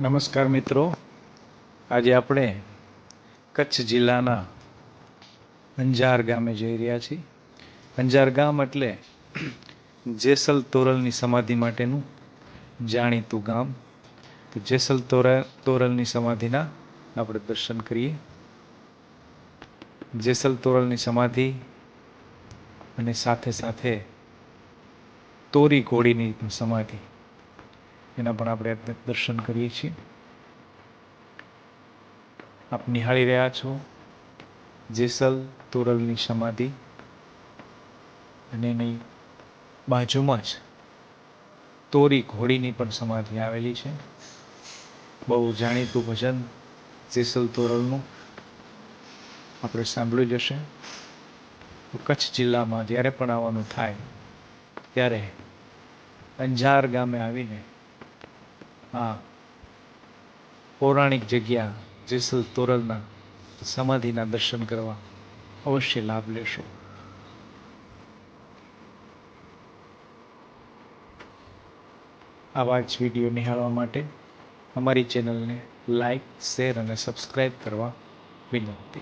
નમસ્કાર મિત્રો. આજે આપણે કચ્છ જિલ્લાના અંજાર ગામે જઈ રહ્યા છીએ. અંજાર ગામ એટલે જેસલ તોરલની સમાધિ માટેનું જાણીતું ગામ. તો જેસલ તોરા તોરલની સમાધિના આપણે દર્શન કરીએ. જેસલ તોરલની સમાધિ અને સાથે સાથે તોરી ઘોડીની સમાધિ. એના પણ આપણે દર્શન કરીએ છીએ. આપ નિહાળી રહ્યા છો જેસલ તોરલની સમાધિ. અને એની બાજુમાં જ તોરી ઘોડીની પણ સમાધિ આવેલી છે. બહુ જાણીતું ભજન જેસલ તોરલનું. આપણે સાંભળ્યું જ હશે. કચ્છ જિલ્લામાં જ્યારે પણ આવવાનું થાય, ત્યારે અંજાર ગામે આવીને આ પૌરાણિક જગ્યા, જેસલ તોરલના સમાધિના દર્શન કરવા અવશ્ય લાભ લેશો. આવા જ વીડિયો નિહાળવા માટે અમારી ચેનલને લાઈક, શેર અને સબસ્ક્રાઈબ કરવા વિનંતી.